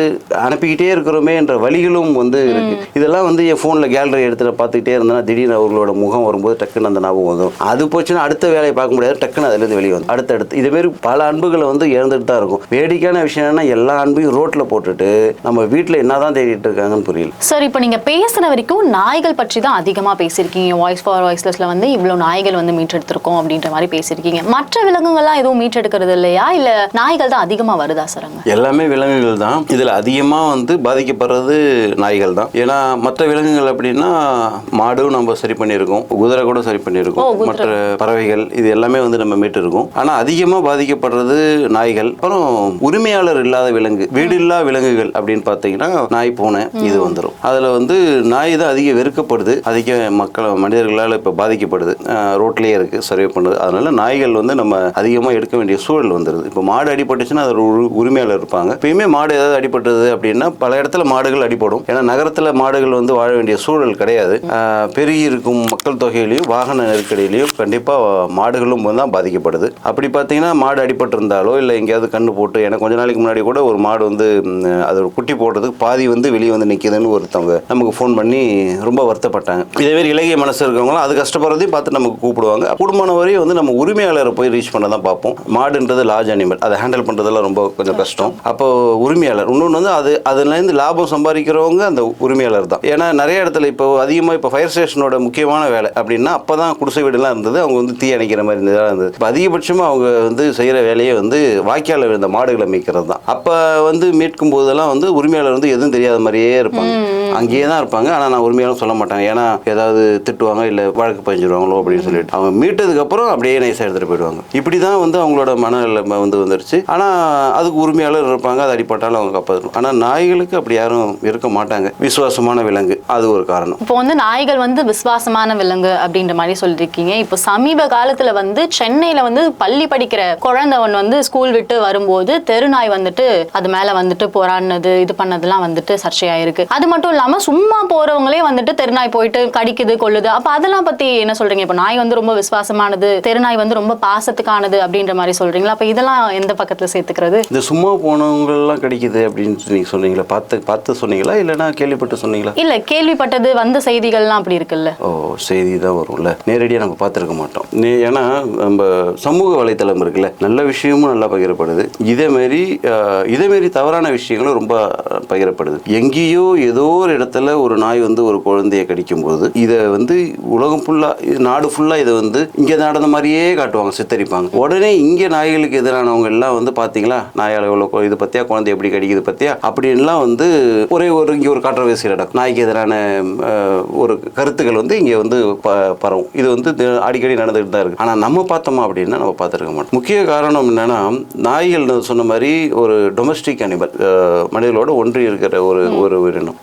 Speaker 1: அனுப்பிக்கிட்டே இருக்கிறோமே என்ற வழிகளும் வந்து இருக்கு. இதெல்லாம் வந்து என் ஃபோனில் கேலரி எடுத்து பார்த்துக்கிட்டே இருந்தேன்னா திடீர்னு அவர்களோட முகம் வரும்போது டக்குன்னு அந்த ஞாபகம் வரும் அது போச்சுன்னா அடுத்த வேலையை பார்க்க முடியாது. டக்குன்னு அதுலேருந்து வெளியே வந்து அடுத்தடுத்து. இதுமாரி பல அன்புகளை வந்து இழந்துட்டு தான் இருக்கும். வேடிக்கையான விஷயம் என்னன்னா எல்லா அன்பையும் ரோட்டில் போட்டுட்டு நம்ம வீட்டில் என்னதான் தேடிட்டு இருக்காங்கன்னு புரியல.
Speaker 2: சார் இப்போ நீங்க பேசுன வரைக்கும் நாய்கள் பற்றி தான் அதிகமா பேசியிருக்கீங்க. வாய்ஸ் ஃபார் வாய்ஸ்லெஸ்ல வந்து இவ்வளோ நாய்கள் வந்து மீட்டெடுத்திருக்கோம் அப்படின்ற மாதிரி பேசியிருக்கீங்க. மற்ற விலங்குகள்லாம் எதுவும் மீட்டெடுக்கிறது இல்லையா? இல்ல நாய்கள் தான் அதிகமா வருதா சார் அங்க?
Speaker 1: எல்லாமே விலங்குகள் தான். இதில் அதிகமாக வந்து பாதிக்கப்படுறது நாய்கள் தான். ஏன்னா மற்ற விலங்குகள் அப்படின்னா மாடும் நம்ம சரி பண்ணியிருக்கோம். குதிரை கூட சரி பண்ணியிருக்கோம். மற்ற பறவைகள் இது எல்லாமே வந்து நம்ம மீட்டு இருக்கோம் ஆனால் அதிகமாக பாதிக்கப்படுறது நாய்கள். அப்புறம் உரிமையாளர் இல்லாத விலங்கு வீடு இல்லா விலங்குகள் அப்படின்னு பார்த்தீங்கன்னா நாய் பூனை இது வந்துடும் அது அதில் வந்து நாய் தான் அதிகம் வெறுக்கப்படுது. அதிக மக்கள் மனிதர்களால் இப்போ பாதிக்கப்படுது. ரோட்லேயே இருக்குது சர்வே பண்ணுது அதனால் நாய்கள் வந்து நம்ம அதிகமாக எடுக்க வேண்டிய சூழல் வந்துடுது இப்போ மாடு அடிபட்டுச்சுன்னா அது ஒரு உரிமையாளர் இருப்பாங்க. எப்பயுமே மாடு ஏதாவது அடிபட்டது அப்படின்னா பல இடத்துல மாடுகள் அடிபடும். ஏன்னா நகரத்தில் மாடுகள் வந்து வாழ வேண்டிய சூழல் கிடையாது. பெருகி இருக்கும் மக்கள் தொகையிலையும் வாகன நெருக்கடியிலையும் கண்டிப்பாக மாடுகளும் தான் பாதிக்கப்படுது. அப்படி பார்த்தீங்கன்னா மாடு அடிபட்டிருந்தாலோ இல்லை எங்கேயாவது கண்ணு போட்டு எனக்கு கொஞ்ச நாளைக்கு முன்னாடி கூட ஒரு மாடு வந்து அது குட்டி போடுறதுக்கு பாதி வந்து வெளியே வந்து நிற்கிதுன்னு ஒருத்தவங்க நமக்கு ஃபோன் பண்ணி ரொம்ப வருத்தப்பட்டாங்க. இதே மாதிரி இலகிய மனசு இருக்கவங்களாம் அது கஷ்டப்படுறதையும் பார்த்து நமக்கு கூப்பிடுவாங்க. குடும்பமான வரையும் வந்து நம்ம உரிமையாளரை போய் ரீச் பண்ண தான் பார்ப்போம். மாடுன்றது லார்ஜ் அனிமல் அதை ஹேண்டில் பண்ணுறதெல்லாம் ரொம்ப கொஞ்சம் கஷ்டம். அப்போ உரிமையாளர். இன்னொன்று வந்து அது அதுலேருந்து லாபம் சம்பாதிக்கிறவங்க அந்த உரிமையாளர் தான். ஏன்னா நிறைய இடத்துல இப்போ அதிகமாக இப்போ ஃபயர் ஸ்டேஷனோட முக்கியமான வேலை அப்படின்னா அப்போ தான் குடிசை வீடுலாம் இருந்தது. அவங்க வந்து தீ அணைக்கிற மாதிரி இருந்ததா இருந்தது. இப்போ அதிகபட்சமாக அவங்க வந்து செய்கிற வேலையே வந்து வாய்க்கால விழுந்த மாடுகளை மீட்கிறது தான். அப்போ வந்து மீட்கும் போதெல்லாம் வந்து உரிமையாளர் வந்து எதுவும் தெரியாத மாதிரியே இருப்பாங்க. அங்கேயே தான் இருப்பாங்க. ஆனால் நான் உரிமையாலும் சொல்ல மாட்டேன். ஏன்னா ஏதாவது திட்டுவாங்க இல்லை வழக்கு பதிஞ்சிருவாங்களோ அப்படின்னு சொல்லிட்டு. அவங்க மீட்டதுக்கப்புறம் அப்படியே நைஸாக எடுத்துகிட்டு போயிடுவாங்க. இப்படி தான் வந்து அவங்களோட மனநிலைமை வந்து வந்துருச்சு. ஆனால் அதுக்கு உரிமையாளர் இருப்பாங்க அது அடிப்பட்டாலும் அவங்க காப்பாற்றணும் ஆனால் நாய்களுக்கு அப்படி யாரும் இருக்க மாட்டாங்க. விசுவாசமான விலங்கு அது ஒரு காரணம்.
Speaker 2: இப்போ வந்து நாய்கள் வந்து விசுவாசமான விலங்கு அப்படின்ற மாதிரி சொல்லியிருக்கீங்க இப்போ சமீப காலத்தில் வந்து சென்னையில் வந்து பள்ளி படிக்கிற குழந்தை ஒன்று வந்து ஸ்கூல் விட்டு வரும்போது தெருநாய் வந்துட்டு அது மேலே வந்துட்டு போராடினது இது பண்ணதெல்லாம் வந்துட்டு சர்ச்சையாயிருக்கு. அது மட்டும் இல்லாமல் இல்லாம சும்மா போறவங்களே வந்துட்டு தெருநாய் போயிட்டு கடிக்குது கொள்ளுது. அப்ப அதெல்லாம் பத்தி என்ன சொல்றீங்க? இப்போ நாய் வந்து ரொம்ப விசுவாசமானது தெருநாய் வந்து ரொம்ப பாசத்துக்கானது அப்படின்ற மாதிரி சொல்றீங்களா? அப்ப இதெல்லாம் எந்த பக்கத்துல சேர்த்துக்கிறது?
Speaker 1: இந்த சும்மா போனவங்களெல்லாம் கிடைக்குது அப்படின்னு நீங்கள் சொன்னீங்களா பார்த்து பார்த்து சொன்னீங்களா? இல்லைன்னா கேள்விப்பட்டு சொன்னீங்களா?
Speaker 2: இல்ல கேள்விப்பட்டது வந்த செய்திகள்லாம் அப்படி இருக்குல்ல.
Speaker 1: ஓ செய்தி தான் வரும்ல. நேரடியாக நம்ம பார்த்துருக்க மாட்டோம். ஏன்னா நம்ம சமூக வலைத்தளம் இருக்குல்ல நல்ல விஷயமும் நல்லா பகிரப்படுது. இதேமாரி இதேமாரி தவறான விஷயங்களும் ரொம்ப பகிரப்படுது. எங்கேயோ ஏதோ ஒரு இடத்துல ஒரு நாய் வந்து ஒரு குழந்தைய கடிக்கும்போது இதை வந்து உலகம் ஃபுல்லாக நாடு ஃபுல்லாக இதை வந்து இங்கே நடந்த மாதிரியே காட்டுவாங்க சித்தரிப்பாங்க. உடனே இங்கே நாய்களுக்கு எதிரானவங்க எல்லாம் வந்து பார்த்தீங்களா நாயால் எவ்வளோ இது பற்றியா குழந்தை எப்படி கடிக்குது பற்றியா அப்படின்லாம் வந்து ஒரே ஒரு இங்கே ஒரு கான்ட்ரவர்சி நடக்கும் நாய்க்கு எதிரான ஒரு கருத்துக்கள் வந்து இங்கே வந்து ப பரவும். இது வந்து அடிக்கடி நடந்துகிட்டு தான் இருக்குது ஆனால் நம்ம பார்த்தோமா அப்படின்னா நம்ம பார்த்துருக்க மாட்டோம். முக்கிய காரணம் என்னன்னா நாய்கள் சொன்ன மாதிரி ஒரு டொமஸ்டிக் அனிமல் மனிதர்களோட ஒன்றி இருக்கிற ஒரு ஒரு உயிரினம்.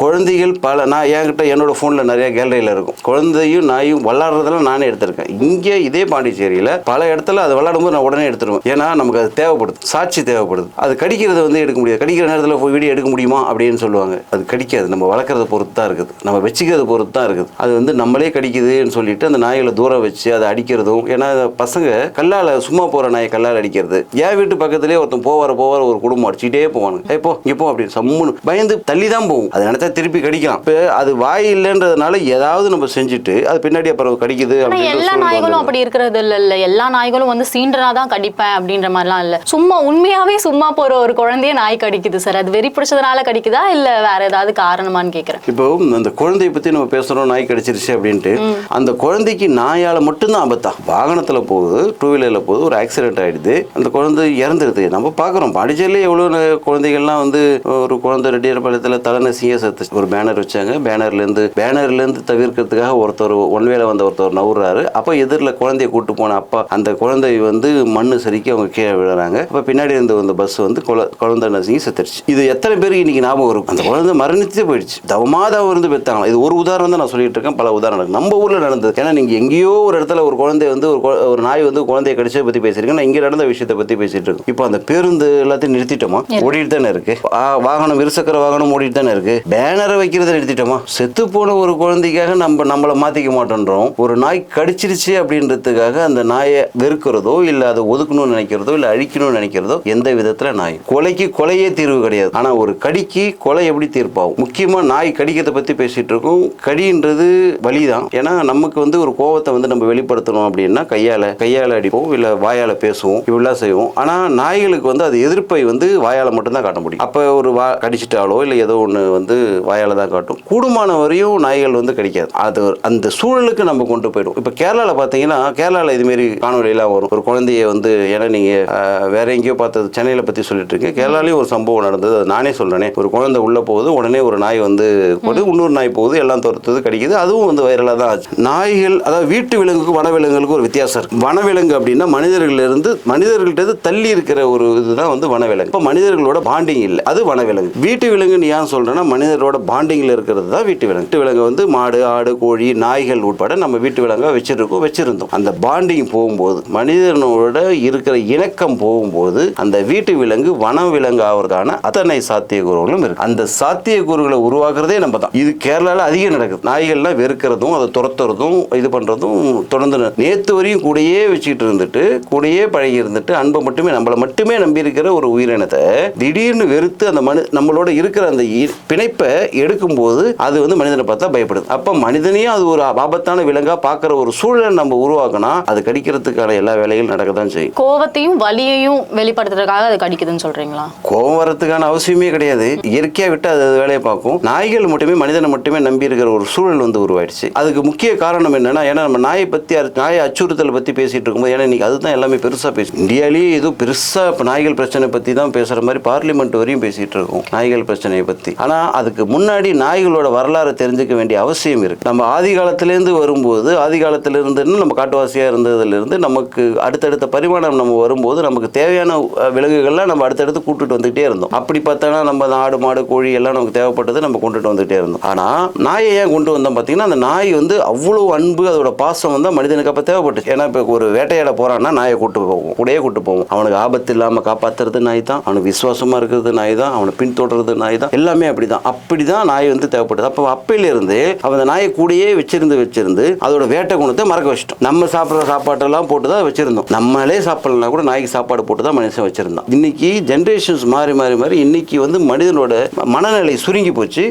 Speaker 1: குழந்தைகள் பல நான் என்கிட்ட என்னோட ஃபோனில் நிறைய கேலரியில் இருக்கும். குழந்தையும் நாயும் விளாட்றதெல்லாம் நானே எடுத்திருக்கேன். இங்கே இதே பாண்டிச்சேரியில் பல இடத்துல அது விளாடும்போது நான் உடனே எடுத்துருவேன். ஏன்னா நமக்கு அது தேவைப்படுது. சாட்சி தேவைப்படுது. அது கடிக்கிறது வந்து எடுக்க முடியாது. கடிக்கிற நேரத்தில் போய் வீடியோ எடுக்க முடியுமா அப்படின்னு சொல்லுவாங்க. அது கடிக்காது. நம்ம வளர்க்குறத பொறுத்து தான் இருக்குது. நம்ம வச்சுக்கிறத பொறுத்து தான் இருக்குது. அது வந்து நம்மளே கடிக்குதுன்னு சொல்லிட்டு அந்த நாய்களை தூரம் வச்சு அதை அடிக்கிறதும் ஏன்னா பசங்க கல்லால் சும்மா போகிற நாயை கல்லால் அடிக்கிறது. என் வீட்டு பக்கத்துலேயே ஒருத்தன் போவார போவார ஒரு குடும்பம் அடிச்சுட்டே போவானுங்க. இப்போ இப்போ அப்படின்னு சம்முன்னு பயந்து தள்ளி தான் போகும். அது நினைச்சா திருப்பி கடிக்கலாம். இப்போ அது வாய் இல்லைன்றதுனால ஏதாவது நம்ம செஞ்சுட்டு அது பின்னாடி அப்புறம் கடிக்குது
Speaker 2: எல்லா நாய்களும். அப்படி இருக்கிறது இல்ல இல்ல. எல்லா நாய்களும் வந்து சீண்டனாதான் கடிப்பேன் அப்படின்ற மாதிரிலாம் இல்ல. சும்மா உண்மையாவே சும்மா போற ஒரு குழந்தைய நாய் கடிக்குது சார் அது வெறி பிடிச்சதுனால கடிக்குதா இல்ல வேற ஏதாவது காரணமான்னு கேக்குறேன்?
Speaker 1: இப்போ அந்த குழந்தையை பத்தி நம்ம பேசுறோம் நாய் கடிச்சிருச்சு அப்படின்ட்டு. அந்த குழந்தைக்கு நாயால மட்டும்தான் ஆபத்தா? வாகனத்துல போகுது டூ வீலர்ல போகுது ஒரு ஆக்சிடென்ட் ஆயிடுது. அந்த குழந்தை இறந்துருது. நம்ம பாக்குறோம். பாண்டிச்சேரியில எவ்வளவு ந- குழந்தைகள்லாம் வந்து ஒரு குழந்தை ரெட்டியார் பாளையத்துல தலைநசிய செத்து ஒரு பேனர் வச்சாங்க. பேனர்ல இருந்து பேனர்ல இருந்து தவிர்க்கிறதுக்காக ஒருத்தர் ஒன் வேல வந்த ஒருத்தர் நவுறாரு. அப்ப எதிரில் குழந்தைய கூட்டு போன அப்பா அந்த குழந்தை வந்து மண்ணு சரிக்கி அவங்க கீழே விழுறாங்க. அப்ப பின்னாடி இருந்த வந்த பஸ் வந்து குழ- குழந்தை நசுங்கி செத்துருச்சு. இது எத்தனை பேருக்கு இன்னைக்கு ஞாபகம் இருக்கும் அந்த குழந்தை மரணிச்சே போயிடுச்சு. தவமாதவ இருந்து பெத்தாங்களாம். இது ஒரு உதாரணம் தான் நான் சொல்லிட்டு இருக்கேன். பல உதாரணம். நம்ம ஊர்ல நடந்தது. ஏன்னா நீங்க எங்கேயோ ஒரு இடத்துல ஒரு குழந்தை வந்து ஒரு ஒரு நாய் வந்து குழந்தைய கடிச்சதை பத்தி பேசியிருக்கேன். நான் இங்க நடந்த விஷயத்தை பத்தி பேசிட்டு இருக்கோம் இப்போ அந்த பேருந்து எல்லாத்தையும் நிறுத்திட்டோமா? ஓடிட்டு தானே இருக்கு. வாகனம் இருசக்கர வாகனம் ஓடிட்டு தானே இருக்கு. பேனரை வைக்கிறத நிறுத்திட்டோமா செத்து போன ஒரு குழந்தைக்காக நம்ம நம்மளை மாத்திக்க மாட்டோன்றோம். ஒரு நாய் கடிச்சிருச்சு அப்படின்றதுக்காக அந்த நாயை வெறுக்கிறதோ இல்ல அதை ஒதுக்கணும்னு நினைக்கிறதோ இல்ல அழிக்கணும்னு நினைக்கிறதோ எந்த விதத்துல நாய். கொலைக்கு கொலையே தீர்வு கிடையாது. ஆனா ஒரு கடிக்கு கொலை எப்படி தீர்ப்பாகும்? முக்கியமா நாய் கடிக்கிறத பத்தி பேசிட்டு இருக்கோம். கடின்றது வலிதான். ஏன்னா நமக்கு வந்து ஒரு கோவத்தை வந்து நம்ம வெளிப்படுத்தணும் அப்படின்னா கையால கையால அடிப்போம் இல்ல வாயால பேசுவோம் இப்படிலாம் செய்வோம். ஆனா நாய்களுக்கு வந்து அது எதிர்ப்பை வந்து வாயால மட்டும்தான் காட்ட முடியும். அப்ப ஒரு வா கடிச்சிட்டாலோ இல்ல ஏதோ ஒண்ணு வந்து வாயால தான் காட்டும். கூடுமான வரையும் நாய்கள் வந்து கடிக்காது. அது அந்த சூழலுக்கு நம்ம கொண்டு போயிடும். இப்ப கேரளால பாத்தீங்கன்னா கேரளால இதுமாரி காணொலியெல்லாம் வரும். ஒரு குழந்தைய வந்து ஏன்னா நீங்க ஆஹ், வேற எங்கேயோ பார்த்தது சென்னையில பத்தி சொல்லிட்டு இருக்கேன் கேரளாலையும் ஒரு சம்பவம் நடந்தது. அது நானே சொல்றேனே. ஒரு குழந்தை உள்ள போகுது உடனே ஒரு நாய் வந்து போது இன்னொரு நாய் போகுது எல்லாம் துரத்துது கடிக்குது. அதுவும் வந்து வைரலாக தான் ஆச்சு. நாய்கள் அதாவது வீட்டு விலங்குக்கும் வனவிலங்குகளுக்கும் ஒரு வித்தியாசம் இருக்கு. வனவிலங்கு அப்படின்னா மனிதர்கள் இருந்து மனிதர்கள்ட்ட தள்ளி இருக்கிற ஒரு இதுதான் வந்து வனவிலங்கு. இப்போ மனிதர்களோட பாண்டிங் இல்லை. அது வனவிலங்கு. வீட்டு விலங்குன்னு ஏன் சொல்றேன்னா மனிதரோட பாண்டிங்கில் இருக்கிறது தான் வீட்டு விலங்கு. வீட்டு விலங்கு வந்து மாடு ஆடு கோழி நாய்கள் உட்பட நம்ம வீட்டு விலங்காக வச்சிருக்கோம் வச்சிருந்தோம். அந்த பாண்டிங் போகும்போது மனிதனோட இருக்கிற இணக்கம் போகும்போது அந்த வீட்டு விலங்கு வன விலங்கு ஆவதற்கான அத்தனை சாத்தியக்கூறுகளும் இருக்கு. அந்த சாத்தியக்கூறுகளை உருவாக்குறதே நம்ம தான். இது கேரளாவில் அதிகம் நடக்குது. நாய்கள்லாம் வெறுக்கிறதும் அதை துரத்துறதும் இது பண்ணுறதும் தொடர்ந்து நேற்று வரையும் கூடயே வச்சுக்கிட்டு இருந்துட்டு கூடயே பழகி இருந்துட்டு அன்பை மட்டுமே நம்மளை மட்டுமே நம்பி இருக்கிற ஒரு உயிரினத்தை திடீர்னு வெறுத்து அந்த மனு நம்மளோட இருக்கிற அந்த இ- பிணைப்பை எடுக்கும்போது அது வந்து மனிதனை பார்த்தா பயப்படுது. அப்ப மனிதனையும் அது ஒரு ஆபத்தான விலங்கா பார்க்குற ஒரு சூழலை நம்ம உருவாக்கினா அது கடிக்கிறதுக்கான எல்லா வேலைகளும் நடக்க தான் செய்யும்.
Speaker 2: கோவத்தையும் வலியையும் வெளிப்படுத்துறதுக்காக அது கடிக்குதுன்னு சொல்றீங்களா?
Speaker 1: கோபம் வரதுக்கான அவசியமே கிடையாது. இயற்கையாக விட்டு அது வேலையை பார்க்கும். நாய்கள் மட்டுமே மனிதனை மட்டுமே நம்பி இருக்கிற ஒரு சூழல் வந்து உருவாயிடுச்சு. அதுக்கு முக்கிய காரணம் என்னன்னா ஏன்னா நம்ம நாயை பற்றி நாயை அச்சுறுத்தலை பற்றி பேசிட்டு இருக்கும்போது ஏன்னா இன்னைக்கு அதுதான் எல்லாமே பெருசாக பேசும் இந்தியாவிலேயே ஏதோ பெருசாக இப்போ நாய்கள் பிரச்சனை பற்றி தான் பேசுகிற மாதிரி பார்லிமெண்ட் வரையும் பேசிட்டு இருக்கோம் நாய்கள் பிரச்சனையை பற்றி ஆனால் அதுக்கு முன்னாடி நாய்களோட வரலாறு தெரிஞ்சுக்க வேண்டிய அவசியம் இருக்கு. நம்ம ஆதி காலத்திலேருந்து வரும்போது ஆதி காலத்திலிருந்துன்னு நம்ம காட்டுவாசியாக இருந்ததுலேருந்து நமக்கு அடுத்தடுத்த பரிமாணம் நம்ம வரும்போது நமக்கு தேவையான விலங்குகள்லாம் நம்ம அடுத்தடுத்து கூட்டுட்டு வந்துகிட்டே இருந்தோம். அப்படி பார்த்தோன்னா நம்ம ஆடு மாடு கோழி எல்லாம் நமக்கு தேவைப்பட்டது நம்ம கொண்டுட்டு வந்துகிட்டே இருந்தோம். ஆனால் நாயை ஏன் கொண்டு வந்தோம் பார்த்தீங்கன்னா அந்த நாய் வந்து அவ்வளோ அன்பு அதோட பாசம் வந்து மனிதனுக்கு அப்போ தேவைப்பட்டுச்சு. ஏன்னா இப்போ ஒரு வேட்டையாட போகிறான்னா நாயை கூட்டு போவோம் கூடயே கூட்டு போவோம். அவனுக்கு ஆபத்து இல்லாமல் காப்பாற்றுறது நாய் தான். அவனுக்கு விசுவாசமாக இருக்கிறது நாய் தான். அவனை பின்தொடர்றது நாய் தான். எல்லாமே அப்படி தான் அப்படிதான். அப்படிதான் நாய் வந்து தேவைப்படுது அப்போ அப்பையிலிருந்து அவன் அந்த நாயை கூடயே வச்சிருந்து வச்சிருந்து அதோட வேட்டை குணத்தை மறக்க வச்சிட்டோம். நம்ம சாப்பிட்ற சாப்பாட்டெல்லாம் போட்டு தான் வச்சிருந்தோம். நம்மளே சாப்பிடலாம் கூட நாய்க்கு சாப்பாடு போட்டு தான் மனுஷன் வச்சிருந்தான். இன்னைக்கு ஜென்ரேஷன்ஸ் மாறி மாறி மாறி இன்னைக்கு வந்து மனிதனோட மனநிலை சுருங்கி போச்சு.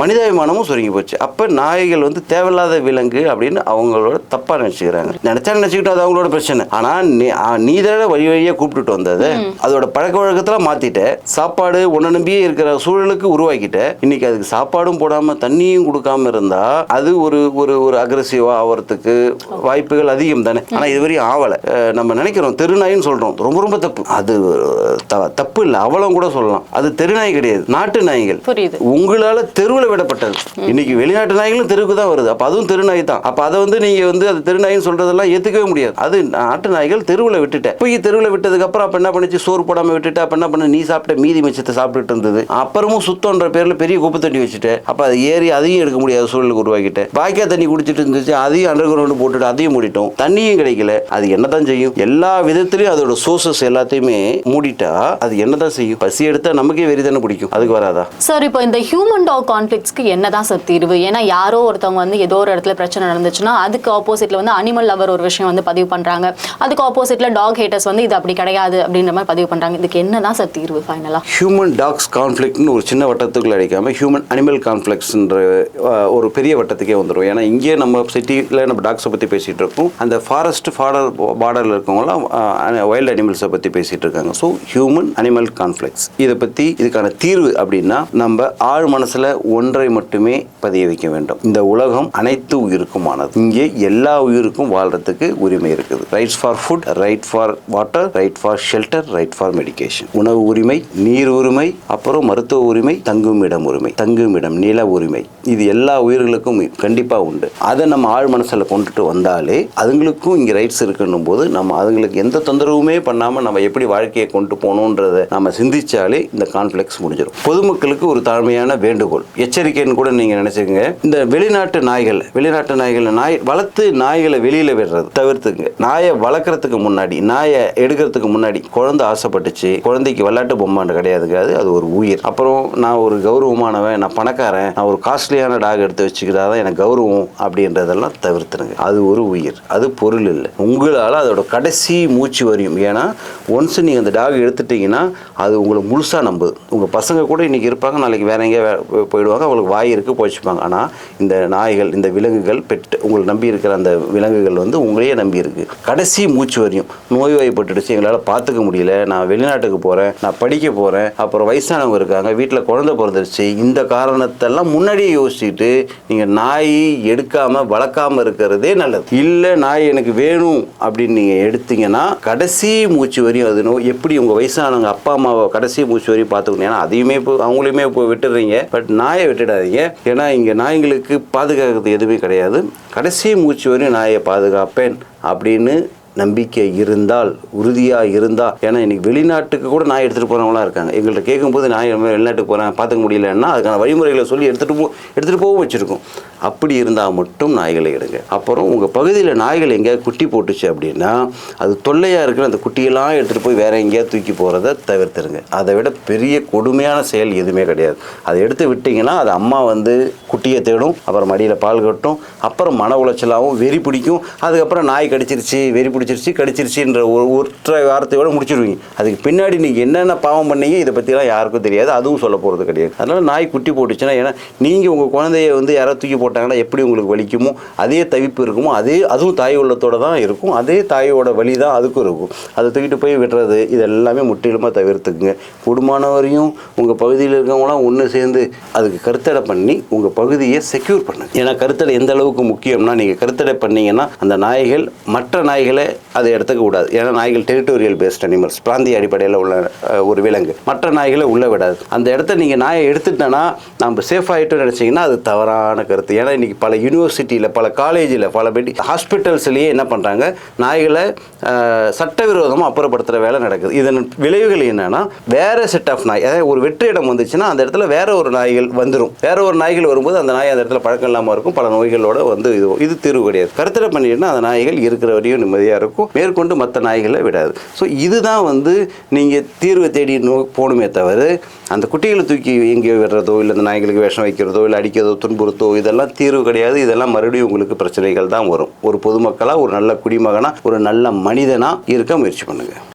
Speaker 1: மனிதாபிமானமும் சுருங்கி போச்சு. அப்போ நாய்கள் வந்து தேவையில்லாத விலங்கு அப்படின்னு அவங்களோட தப்பா நினைச்சுக்கிறாங்க. நினைச்சா நினைச்சுக்கிட்டு அது அவங்களோட பிரச்சனை. ஆனா நீ நீ தானே வழி வழியா கூப்பிட்டுட்டு வந்தது. அதோட பழக்க வழக்கத்துல மாத்திட்ட. சாப்பாடு உன்னை நம்பியே இருக்கிற சூழலுக்கு உருவாக்கிட்ட. இன்னைக்கு அதுக்கு சாப்பாடும் போடாம தண்ணியும் கொடுக்காம இருந்தா அது ஒரு ஒரு ஒரு அக்ரஸிவா ஆவறதுக்கு வாய்ப்புகள் அதிகம் தானே? ஆனா இதுவரையும் ஆவலை. நம்ம நினைக்கிறோம் தெருநாயின்னு சொல்றோம். ரொம்ப ரொம்ப தப்பு. அது தப்பு இல்லை. அவலம் கூட சொல்லலாம். அது தெருநாய் கிடையாது. நாட்டு நாய்கள். உங்களால தெருவில் விடப்பட்டது. இன்னைக்கு வெளிநாட்டு நாய்களும் தெருவுக்கு தான் வருது. அப்ப அதுவும் தெருநாய் தான். அப்ப அதை வந்து நீங்க வந்து அது தெருநாயின்னு சொல்றதெல்லாம் ஏத்துக்கவே முடியாது. அது நாட்டு நாய்கள் தெருவில் விட்டுட்டேன். போய் தெருவில் விட்டதுக்கு அப்புறம் அப்ப என்ன பண்ணுச்சு? சோறு போடாம விட்டுட்டு அப்ப என்ன பண்ண? நீ சாப்பிட்ட மீதி மிச்சத்தை சாப்பிட்டுட்டு இருந்தது. அப்புறமும் சுத்தம்ன்ற பேர்ல பெரிய குப்பை தண்ணி வச்சுட்டு அப்ப அது ஏறி அதையும் எடுக்க முடியாத சூழலுக்கு உருவாக்கிட்டேன் பாக்கியா தண்ணி குடிச்சிட்டு இருந்துச்சு அதையும் அண்டர் கிரவுண்ட் போட்டுட்டு அதையும் மூடிட்டோம். தண்ணியும் கிடைக்கல. அது என்னதான் செய்யும்? எல்லா விதத்திலையும் அதோட சோர்சஸ் எல்லாத்தையுமே மூடிட்டா அது என்னதான் செய்யும்? பசி எடுத்தா நமக்கே வெறி தானே பிடிக்கும். அதுக்கு வராதா?
Speaker 2: சார் இப்போ இந்த ஹியூமன் டாக் கான்ஃப்ளிக்ஸ்க்கு என்னதான் சார் தீர்வு? ஏன்னா யாரோ ஒருத்தவங்க வந்து ஏதோ ஒரு இடத்துல பிரச்சனை நடந்துச்சுன்னா அதுக்கு ஆப்போசிட்ல வந்து அனிமல் லவர் ஒரு விஷயம் வந்து பதிவு பண்றாங்க. அதுக்கு ஆப்போசிட்ல டாக் ஹேட்டர்ஸ் வந்து இது அப்படி கிடையாது அப்படின்ற மாதிரி பதிவு பண்றாங்க. இதுக்கு என்னதான் சார் தீர்வு ஃபைனலா
Speaker 1: ஹியூமன் டாக்ஸ் கான்ஃப்ளிக்ட்னு ஒரு சின்ன வட்டத்துக்குள்ள கிடைக்காம ஹியூமன் அனிமல் கான்ஃப்ளெக்ஸ்ன்ற ஒரு பெரிய வட்டத்துக்கே வந்துடும் ஏன்னா இங்கே நம்ம சிட்டியில் நம்ம டாக்ஸை பற்றி பேசிகிட்டு இருக்கோம். அந்த ஃபாரஸ்ட் ஃபாடர் பார்டரில் இருக்கவங்களாம் வைல்டு அனிமல்ஸை பற்றி பேசிகிட்டு இருக்காங்க. ஸோ ஹியூமன் அனிமல் கான்ஃப்ளெக்ஸ் இதை பற்றி இதுக்கான தீர்வு அப்படின்னா நம்ம ஆழ் மனசில் ஒன்றை மட்டுமே பதிய வைக்க வேண்டும். இந்த உலகம் அனைத்து உயிருக்குமானது. இங்கே எல்லா உயிருக்கும் வாழ்றதுக்கு உரிமை இருக்குது. Rights for food right for water right for shelter right for medication உணவு உரிமை நீர் உரிமை அப்புறம் மருத்துவ உரிமை தங்குமிடம் உரிமை தங்குமிடம் நில உரிமை இது எல்லா உயிர்களுக்கும் கண்டிப்பா உண்டு. அதை நம்ம ஆழ் மனசுல கொண்டுட்டு வந்தாலே அதுங்களுக்கும் இங்க ரைட்ஸ் இருக்குன்னும் போது நம்ம அதுங்களுக்கு எந்த தொந்தரவுமே பண்ணாம நம்ம எப்படி வாழ்க்கையை கொண்டு போகணுன்றதை நம்ம சிந்திச்சாலே இந்த கான்ஃபிளிக்ஸ் முடிஞ்சிடும் பொதுமக்களுக்கு ஒரு தாழ்மையான வேண்டுகோள். எச்சரிக்கைன்னு கூட நீங்க நினச்சிக்கோங்க. இந்த வெளிநாட்டு நாய்கள் வெளிநாட்டு நாய்கள் நாய் வளர்த்து நாய்களை வெளியில விடுறது தவிர்த்துங்க. நாயை வளர்க்குறதுக்கு முன்னாடி நாயை எடுக்கிறதுக்கு முன்னாடி குழந்தை ஆசைப்பட்டுச்சு. குழந்தைக்கு விளையாட்டு பொம்மாண்டு கிடையாதுங்க. அது ஒரு உயிர். அப்புறம் நான் ஒரு கௌரவமானவன் நான் பணக்காரன் நான் ஒரு காஸ்ட்லியான டாக் எடுத்து வச்சுக்கிறதா எனக்கு கௌரவம் அப்படின்றதெல்லாம் தவிர்த்துனுங்க அது ஒரு உயிர் அது பொருள் இல்லை. உங்களால் அதோட கடைசி மூச்சு வரையும் ஏன்னா ஒன்ஸ் நீங்கள் அந்த டாக் எடுத்துட்டீங்கன்னா அது உங்களை முழுசாக நம்புது. உங்கள் பசங்க கூட இன்றைக்கி இருப்பாங்க நாளைக்கு வேற எங்கேயா வே- போயிடுவாங்க அவங்களுக்கு வாய் இருக்குது போச்சுப்பாங்க ஆனால் இந்த நாய்கள் இந்த விலங்குகள் பெட் உங்களை நம்பி இருக்கிற அந்த விலங்குகள் வந்து உங்களையே நம்பி இருக்கு. கடைசி மூச்சு வரையும் நோய்வாய்ப்பட்டுடுச்சு எங்களால் பார்த்துக்க முடியல நான் வெளிநாட்டுக்கு போகிறேன் நான் படிக்க போகிறேன் அப்புறம் வயசானவங்க இருக்காங்க வீட்டில் குழந்தை பிறந்துருச்சு இந்த காரணத்தெல்லாம் முன்னாடியே யோசிச்சுட்டு நீங்கள் நாய் எடுக்காமல் வளர்க்காமல் இருக்கிறதே நல்லது. இல்லை நாய் எனக்கு வேணும் அப்படின்னு நீங்கள் எடுத்தீங்கன்னா கடைசி மூச்சு வரையும் அது நோ எப்படி உங்கள் வயசானவங்க அப்பா அம்மாவை கடைசி மூச்சு வரையும் பார்த்துக்கணும்? ஏன்னா அதையுமே இப்போ அவங்களையுமே இப்போ விட்டுடுறீங்க பட் நாயை விட்டுடாதீங்க. ஏன்னா இங்கே நாய்களுக்கு பாதுகாக்கிறது எதுவுமே கிடையாது. கடைசி மூச்சு வரையும் நாயை பாதுகாப்பேன் அப்படின்னு நம்பிக்கை இருந்தால் உறுதியாக இருந்தால் ஏன்னா இன்னைக்கு வெளிநாட்டுக்கு கூட நாய் எடுத்துகிட்டு போகிறவங்களாம் இருக்காங்க. எங்கள்கிட்ட கேட்கும்போது நாய் வெளிநாட்டுக்கு போகிறேன் பார்த்துக்க முடியலன்னா அதுக்கான வழிமுறைகளை சொல்லி எடுத்துகிட்டு போ எடுத்துகிட்டு போகவும் வச்சுருக்கோம். அப்படி இருந்தால் மட்டும் நாய்களை எடுங்க. அப்புறம் உங்கள் பகுதியில் நாய்கள் எங்கேயாவது குட்டி போட்டுச்சு அப்படின்னா அது தொல்லையாக இருக்கிற அந்த குட்டியெல்லாம் எடுத்துகிட்டு போய் வேற எங்கேயாவது தூக்கி போகிறத தவிர்த்துருங்க. அதை விட பெரிய கொடுமையான செயல் எதுவுமே கிடையாது. அதை எடுத்து விட்டிங்கன்னா அது அம்மா வந்து குட்டியை தேடும் அப்புறம் மடியில் பால் கட்டும் அப்புறம் மன உளைச்சலாகவும் வெறி பிடிக்கும். அதுக்கப்புறம் நாய் கடிச்சிருச்சு வெறி பிடிச்சிருச்சு கடிச்சிருச்சுன்ற ஒரு ஒற்றை வார்த்தையோட முடிச்சிருவீங்க. அதுக்கு பின்னாடி நீங்கள் என்னென்ன பாவம் பண்ணீங்க இதை பற்றிலாம் யாருக்கும் தெரியாது. அதுவும் சொல்ல போகிறது கிடையாது. அதனால் நாய் குட்டி போட்டுச்சுன்னா ஏன்னா நீங்கள் உங்கள் குழந்தைய வந்து யாராவது தூக்கி போட்டாங்கன்னா எப்படி உங்களுக்கு வலிக்குமோ அதே தவிப்பு இருக்குமோ அதே அதுவும் தாய் உள்ளத்தோட தான் இருக்கும். அதே தாயோட வலி தான் அதுக்கும் இருக்கும். அதை தூக்கிட்டு போய் விடுறது இது எல்லாமே முற்றிலுமாக தவிர்த்துக்குங்க. கூடுமான வரையும் உங்கள் பகுதியில் இருக்கவங்களாம் ஒன்று சேர்ந்து அதுக்கு கருத்தடை பண்ணி உங்கள் பகுதியை செக்யூர் பண்ணுங்க. ஏன்னா கருத்தடை எந்த அளவுக்கு முக்கியம்னா நீங்கள் கருத்தடை பண்ணீங்கன்னா அந்த நாய்கள் மற்ற நாய்களை அதை எடுத்துக்க கூடாது ஏன்னா நாய்கள் டெரிட்டோரியல் பேஸ்ட் அனிமல்ஸ் பிராந்திய அடிப்படையில் உள்ள ஒரு விலங்கு. மற்ற நாய்களை உள்ள விடாது. அந்த இடத்த நீங்கள் நாயை எடுத்துட்டேன்னா நம்ம சேஃப் ஆகிட்டு நினச்சிங்கன்னா அது தவறான கருத்து. ஏன்னா இன்றைக்கி பல யூனிவர்சிட்டியில் பல காலேஜில் பல மெடி ஹாஸ்பிட்டல்ஸ்லேயே என்ன பண்ணுறாங்க நாய்களை சட்டவிரோதமாக அப்புறப்படுத்துகிற வேலை நடக்குது. இதன் விளைவுகள் என்னென்னா வேறு செட் ஆஃப் நாய் அதாவது ஒரு வெற்றிடம் வந்துச்சுன்னா அந்த இடத்துல வேற ஒரு நாய்கள் வந்துடும் வேற ஒரு நாய்கள் வரும்போது அந்த நாய் அந்த இடத்துல பழக்கம் இல்லாமல் இருக்கும். பல நோய்களோட வந்து இது இது தீர்வு கிடையாது. கருத்தரை பண்ணிட்டுனா அந்த நாய்கள் இருக்கிற வரையும் நிம்மதியாக இருக்கும். மேற்கொண்டு மற்ற நாய்களை விடாது. ஸோ இதுதான் வந்து நீங்கள் தீர்வை தேடி நோ போகணுமே தவிர அந்த குட்டிகளை தூக்கி எங்கேயோ விடுறதோ இல்லை அந்த நாய்களுக்கு விஷம் வைக்கிறதோ இல்லை அடிக்கிறதோ துன்புறுத்தோ இதெல்லாம் தீர்வு கிடையாது. இதெல்லாம் மறுபடியும் உங்களுக்கு பிரச்சனைகள் தான் வரும். ஒரு பொதுமக்களாக ஒரு நல்ல குடிமகனாக ஒரு நல்ல மனிதனாக இருக்க முயற்சி பண்ணுங்கள்